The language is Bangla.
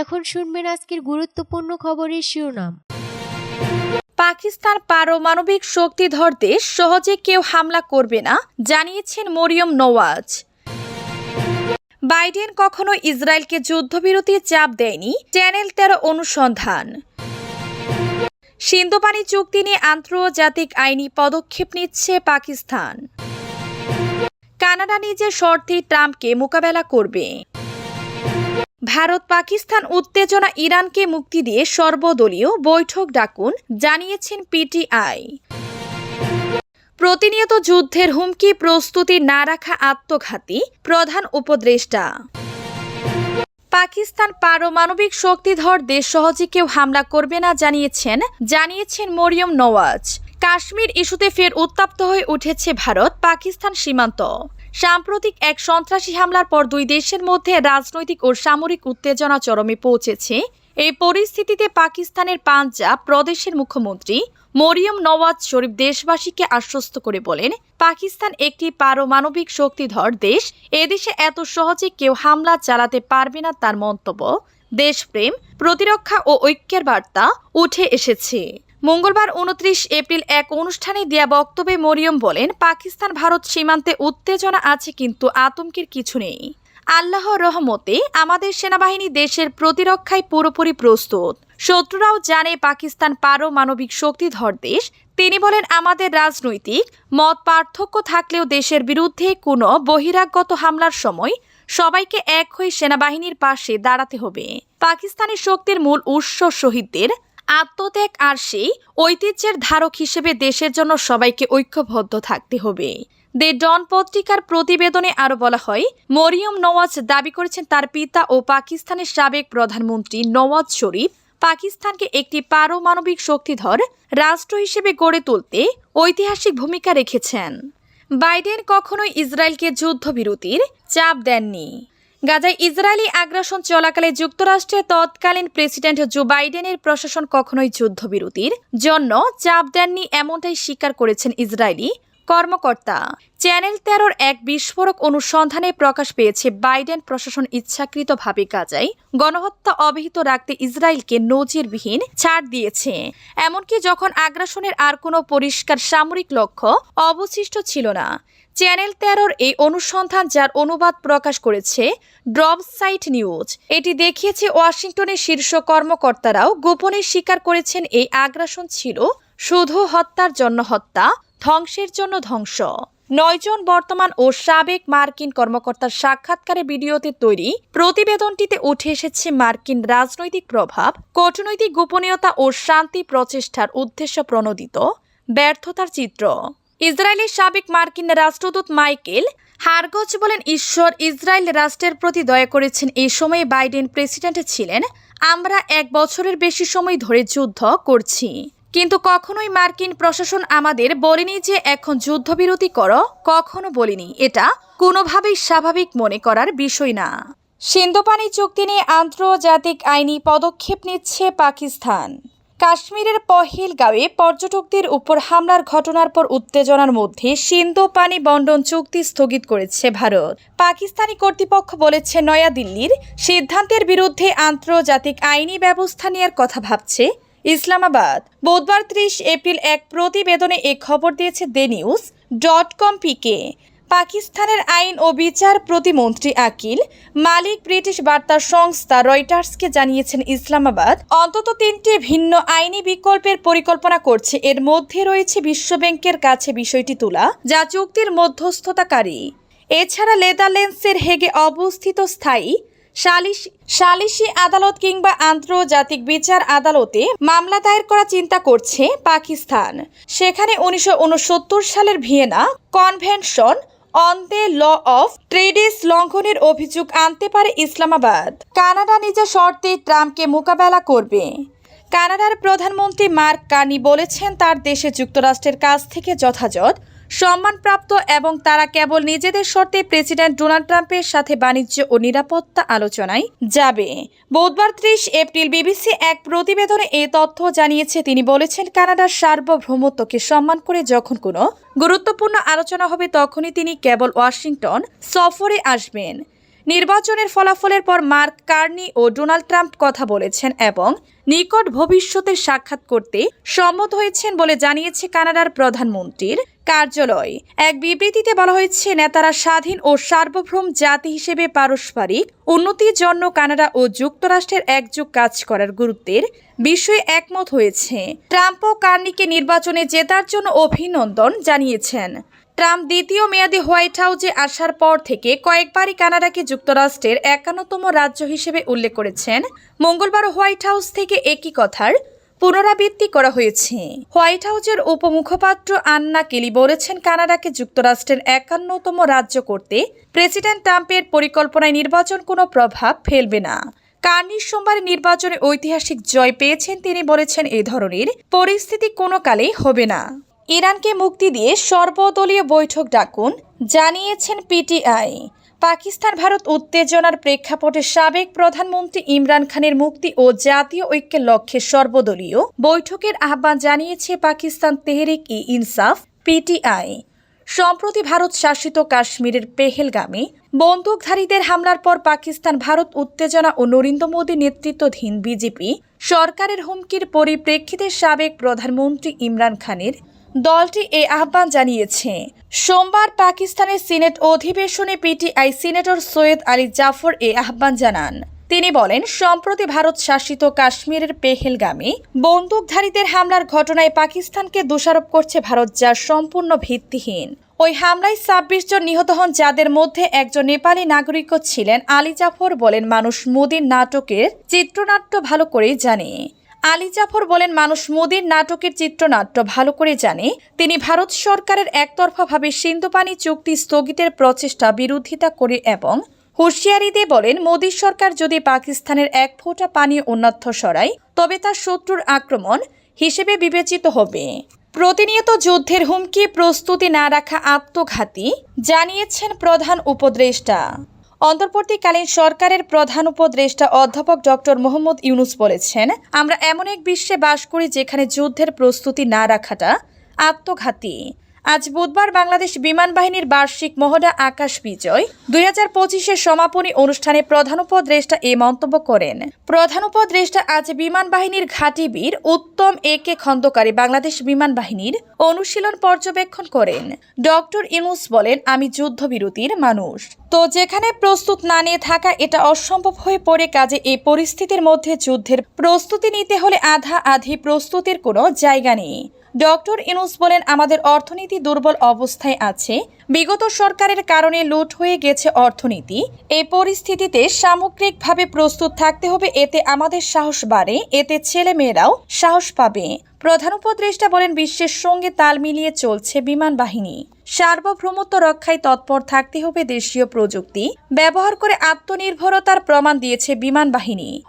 এখন শুনবেন আজকের গুরুত্বপূর্ণ খবরের শিরোনাম। পাকিস্তান পারমাণবিক শক্তিধর দেশ, সহজে কেউ হামলা করবে না, জানিয়েছেন মরিয়ম নওয়াজ। বাইডেন কখনো ইসরায়েলকে যুদ্ধবিরতির চাপ দেয়নি, চ্যানেল তেরো অনুসন্ধান। সিন্ধুপানি চুক্তি নিয়ে আন্তর্জাতিক আইনি পদক্ষেপ নিচ্ছে পাকিস্তান। কানাডা নিজের শর্তে ট্রাম্পকে মোকাবেলা করবে। ভারত পাকিস্তান উত্তেজনা ইরানকে মুক্তি দিয়ে সর্বদলীয় বৈঠক ডাকুন, জানিয়েছেন পিটিআই। প্রতিনিয়ত যুদ্ধের হুমকি, প্রস্তুতি না রাখা আত্মঘাতী প্রধান উপদেষ্টা। পাকিস্তান পারমাণবিক শক্তিধর দেশ সহজে কেউ হামলা করবে না, জানিয়েছেন জানিয়েছেন মরিয়ম নওয়াজ। কাশ্মীর ইস্যুতে ফের উত্তপ্ত হয়ে উঠেছে ভারত পাকিস্তান সীমান্ত। সাম্প্রতিক এক সন্ত্রাসী হামলার পর দুই দেশের মধ্যে রাজনৈতিক ও সামরিক উত্তেজনা চরমে পৌঁছেছে। এই পরিস্থিতিতে পাকিস্তানের পাঞ্জাব প্রদেশের মুখ্যমন্ত্রী মরিয়ম নওয়াজ শরীফ দেশবাসীকে আশ্বস্ত করে বলেন, পাকিস্তান একটি পারমাণবিক শক্তিধর দেশ। এদেশে এত সহজে কেউ হামলা চালাতে পারবে না তার মন্তব্য দেশপ্রেম, প্রতিরক্ষা ও ঐক্যের বার্তা উঠে এসেছে। মঙ্গলবার উনত্রিশ এপ্রিল এক অনুষ্ঠানে দেয়া বক্তব্যে মরিয়ম বলেন, পাকিস্তান ভারত সীমান্তে উত্তেজনা আছে, কিন্তু আতঙ্কের কিছু নেই। আল্লাহর রহমতে আমাদের সেনাবাহিনী দেশের প্রতিরক্ষায় পুরোপুরি প্রস্তুত। শত্রুরাও জানে পাকিস্তান পারমাণবিক শক্তিধর দেশ। তিনি বলেন, আমাদের রাজনৈতিক মত পার্থক্য থাকলেও দেশের বিরুদ্ধে কোনো বহিরাগত হামলার সময় সবাইকে এক হয়ে সেনাবাহিনীর পাশে দাঁড়াতে হবে। পাকিস্তানের শক্তির মূল উৎস শহীদদের আত্মত্যাগ আর সেই ঐতিহ্যের ধারক হিসেবে দেশের জন্য সবাইকে ঐক্যবদ্ধ থাকতে হবে। দে ডন পত্রিকার প্রতিবেদনে আরও বলা হয়, মরিয়ম নওয়াজ দাবি করেছেন তার পিতা ও পাকিস্তানের সাবেক প্রধানমন্ত্রী নওয়াজ শরীফ পাকিস্তানকে একটি পারমাণবিক শক্তিধর রাষ্ট্র হিসেবে গড়ে তুলতে ঐতিহাসিক ভূমিকা রেখেছেন। বাইডেন কখনোই ইসরায়েলকে যুদ্ধবিরতির চাপ দেননি। গাজায় ইসরায়েলি আগ্রাসন চলাকালে যুক্তরাষ্ট্রের তৎকালীন প্রেসিডেন্ট জো বাইডেনের প্রশাসন কখনোই যুদ্ধবিরতির জন্য চাপ দেননি, এমনটাই স্বীকার করেছেন ইসরায়েলি কর্মকর্তা। চ্যানেল তেরোর এক বিস্ফোরক অনুসন্ধানে প্রকাশ পেয়েছে বাইডেন প্রশাসন ইচ্ছাকৃতভাবে গাজায় গণহত্যা অব্যাহত রাখতে ইসরায়েলকে নজিরবিহীন ছাড় দিয়েছে। এমনকি যখন আগ্রাসনের আর কোনো পরিষ্কার সামরিক লক্ষ্য অবশিষ্ট ছিল না। চ্যানেল তেরোর এই অনুসন্ধান যার অনুবাদ প্রকাশ করেছে ড্রপ সাইট নিউজ। এটি দেখিয়েছে ওয়াশিংটনের শীর্ষ কর্মকর্তারাও গোপনে স্বীকার করেছেন এই আগ্রাসন ছিল শুধু হত্যার জন্য হত্যা ধ্বংসের জন্য ধ্বংস। নয়জন বর্তমান ও সাবেক মার্কিন কর্মকর্তার সাক্ষাৎকারে ভিডিওতে তৈরি প্রতিবেদনটিতে উঠে এসেছে মার্কিন রাজনৈতিক প্রভাব, কূটনৈতিক গোপনীয়তা ও শান্তি প্রচেষ্টার উদ্দেশ্য প্রণোদিত ব্যর্থতার চিত্র। ইসরায়েলের সাবেক মার্কিন রাষ্ট্রদূত মাইকেল হারগজ বলেন, ঈশ্বর ইসরায়েল রাষ্ট্রের প্রতি দয়া করেছেন। এই সময়ে বাইডেন প্রেসিডেন্ট ছিলেন। আমরা এক বছরের বেশি সময় ধরে যুদ্ধ করছি। কিন্তু কখনোই মার্কিন প্রশাসন আমাদের বলেনি যে এখন যুদ্ধবিরতি করো, কখনো বলিনি। এটা কোনোভাবেই স্বাভাবিক মনে করার বিষয় না। সিন্ধুপানি চুক্তি নিয়ে আন্তর্জাতিক আইনি পদক্ষেপ নিচ্ছে পাকিস্তান। কাশ্মীরের পহেলগাঁওয়ে পর্যটকদের উপর হামলার ঘটনার পর উত্তেজনার মধ্যে সিন্ধু পানি বন্টন চুক্তি স্থগিত করেছে ভারত। পাকিস্তানি কর্তৃপক্ষ বলেছে, নয়াদিল্লির সিদ্ধান্তের বিরুদ্ধে আন্তর্জাতিক আইনি ব্যবস্থা নেওয়ার কথা ভাবছে ইসলামাবাদ। বুধবার ত্রিশ এপ্রিল এক প্রতিবেদনে এ খবর দিয়েছে দে নিউজ ডট কম পিকে। পাকিস্তানের আইন ও বিচার প্রতিমন্ত্রী আকিল, মালিক ব্রিটিশ বার্তা সংস্থা রয়টার্সকে জানিয়েছেন ইসলামাবাদ, অন্তত তিনটি ভিন্ন আইনি বিকল্পের পরিকল্পনা করছে। এর মধ্যে রয়েছে বিশ্বব্যাংকের কাছে বিষয়টি তোলা, যা চুক্তির মধ্যস্থতাকারী। এছাড়া নেদারল্যান্ডসের হেগে অবস্থিত স্থায়ী সালিশ সালিশি আদালত কিংবা আন্তর্জাতিক বিচার আদালতে মামলা দায়ের করা চিন্তা করছে পাকিস্তান। সেখানে উনিশশো উনসত্তর সালের Vienna convention on the law of treaties লঙ্ঘনের অভিযোগ আনতে পারে ইসলামাবাদ। কানাডা নিজের শর্তে ট্রাম্পকে মোকাবেলা করবে। কানাডার প্রধানমন্ত্রী মার্ক কানি বলেছেন, তার দেশে যুক্তরাষ্ট্রের কাছ থেকে যথাযথ সম্মানপ্রাপ্ত এবং তারা কেবল নিজেদের শর্তে প্রেসিডেন্ট ডোনাল্ড ট্রাম্পের সাথে বাণিজ্য ও নিরাপত্তা আলোচনায় যাবে। বুধবার ত্রিশ এপ্রিল বিবিসি এক প্রতিবেদনে এই তথ্য জানিয়েছে। তিনি বলেছেন, কানাডার সার্বভৌমত্বকে সম্মান করে যখন কোনো গুরুত্বপূর্ণ আলোচনা হবে, তখনই তিনি কেবল ওয়াশিংটন সফরে আসবেন। নির্বাচনের ফলাফলের পর মার্ক কার্নি ও ডোনাল্ড ট্রাম্প কথা বলেছেন এবং নিকট ভবিষ্যতের সাক্ষাৎ করতে সম্মত হয়েছেন বলে জানিয়েছে কানাডার প্রধানমন্ত্রীর কার্যালয়। এক বিবৃতিতে বলা হয়েছে, নেতারা স্বাধীন ও সার্বভৌম জাতি হিসেবে পারস্পরিক উন্নতির জন্য কানাডা ও যুক্তরাষ্ট্রের একযোগ কাজ করার গুরুত্বের বিষয়ে একমত হয়েছে। ট্রাম্প ও কার্নিকে নির্বাচনে জেতার জন্য অভিনন্দন জানিয়েছেন। ট্রাম্প দ্বিতীয় মেয়াদে হোয়াইট হাউসে আসার পর থেকে কয়েকবারই কানাডাকে যুক্তরাষ্ট্রের একান্নতম রাজ্য হিসেবে উল্লেখ করেছেন। মঙ্গলবার হোয়াইট হাউস থেকে একই কথার পুনরাবৃত্তি করা হয়েছে। হোয়াইট হাউসের উপমুখপাত্র আন্না কেলি বলেছেন, কানাডাকে যুক্তরাষ্ট্রের একান্নতম রাজ্য করতে প্রেসিডেন্ট ট্রাম্পের পরিকল্পনায় নির্বাচন কোনো প্রভাব ফেলবে না। কার্নির সোমবার নির্বাচনে ঐতিহাসিক জয় পেয়েছেন তিনি বলেছেন, এ ধরনের পরিস্থিতি কোনো কালেই হবে না। ইরানকে মুক্তি দিয়ে সর্বদলীয় বৈঠক ডাকুন, জানিয়েছেন পিটিআই। পাকিস্তান ভারত উত্তেজনার প্রেক্ষাপটে সাবেক প্রধানমন্ত্রী ইমরান খানের মুক্তি ও জাতীয় ঐক্যের লক্ষ্যে সর্বদলীয় বৈঠকের আহ্বান জানিয়েছে পাকিস্তান তেহরিক ই ইনসাফ, পিটিআই। সম্প্রতি ভারত শাসিত কাশ্মীরের পেহেলগামে বন্দুকধারীদের হামলার পর পাকিস্তান ভারত উত্তেজনা ও নরেন্দ্র মোদী নেতৃত্বাধীন বিজেপি সরকারের হুমকির পরিপ্রেক্ষিতে সাবেক প্রধানমন্ত্রী ইমরান খানের দলটি এ আহ্বান জানিয়েছে। সোমবার পাকিস্তানের সিনেট অধিবেশনে পিটিআই সিনেটর সৈয়দ আলী জাফর এ আহ্বান জানান। তিনি বলেন, সম্প্রতি ভারত শাসিত কাশ্মীরের পেহেলগামে বন্দুকধারীদের হামলার ঘটনায় পাকিস্তানকে দোষারোপ করছে ভারত যা সম্পূর্ণ ভিত্তিহীন। ওই হামলায় ছাব্বিশ জন নিহত হন, যাদের মধ্যে একজন নেপালি নাগরিকও ছিলেন, আলী জাফর বলেন, মানুষ মোদীর নাটকের চিত্রনাট্য ভালো করেই জানে। আলী জাফর বলেন, মানুষ মোদীর নাটকের চিত্রনাট্য ভালো করে জানে। তিনি ভারত সরকারের একতরফাভাবে সিন্ধুপানি চুক্তি স্থগিতের প্রচেষ্টা বিরোধিতা করে এবং হুঁশিয়ারি দিয়ে বলেন, মোদী সরকার যদি পাকিস্তানের এক ফোঁটা পানি অন্যত্র সরায়, তবে তা শত্রুর আক্রমণ হিসেবে বিবেচিত হবে। প্রতিনিয়ত যুদ্ধের হুমকি, প্রস্তুতি না রাখা আত্মঘাতী জানিয়েছেন প্রধান উপদেষ্টা। অন্তর্বর্তীকালীন সরকারের প্রধান উপদেষ্টা অধ্যাপক ডক্টর মোহাম্মদ ইউনুস বলেছেন, আমরা এমন এক বিশ্বে বাস করি যেখানে যুদ্ধের প্রস্তুতি না রাখাটা আত্মঘাতী। আজ বুধবার বাংলাদেশ বিমান বাহিনীর বার্ষিক মহড়া আকাশ বিজয়। দুই হাজার পঁচিশের সমাপনী অনুষ্ঠানে প্রধান উপদেষ্টা এ মন্তব্য করেন। প্রধান উপদেষ্টা আজ বিমান বাহিনীর ঘাঁটি বীর উত্তম এ কে খন্দকারী বাংলাদেশ বিমান বাহিনীর অনুশীলন পর্যবেক্ষণ করেন। ডক্টর ইনুস বলেন, আমি যুদ্ধবিরতির মানুষ। তো যেখানে প্রস্তুত না নিয়ে থাকা এটা অসম্ভব হয়ে পড়ে কাজে এই পরিস্থিতির মধ্যে যুদ্ধের প্রস্তুতি নিতে হলে আধা আধি প্রস্তুতির কোনো জায়গা নেই। ডক্টর ইনুস বলেন, আমাদের অর্থনীতি দুর্বল অবস্থায় আছে। বিগত সরকারের কারণে লুট হয়ে গেছে অর্থনীতি। এই পরিস্থিতিতে সামগ্রিকভাবে প্রস্তুত থাকতে হবে। এতে আমাদের সাহস বাড়ে। এতে ছেলে মেয়েরাও সাহস পাবে। প্রধান উপদেষ্টা বলেন, বিশ্বের সঙ্গে তাল মিলিয়ে চলছে বিমান বাহিনী। সার্বভৌমত্ব রক্ষায় তৎপর থাকতে হবে দেশীয় প্রযুক্তি। ব্যবহার করে আত্মনির্ভরতার প্রমাণ দিয়েছে বিমান বাহিনী।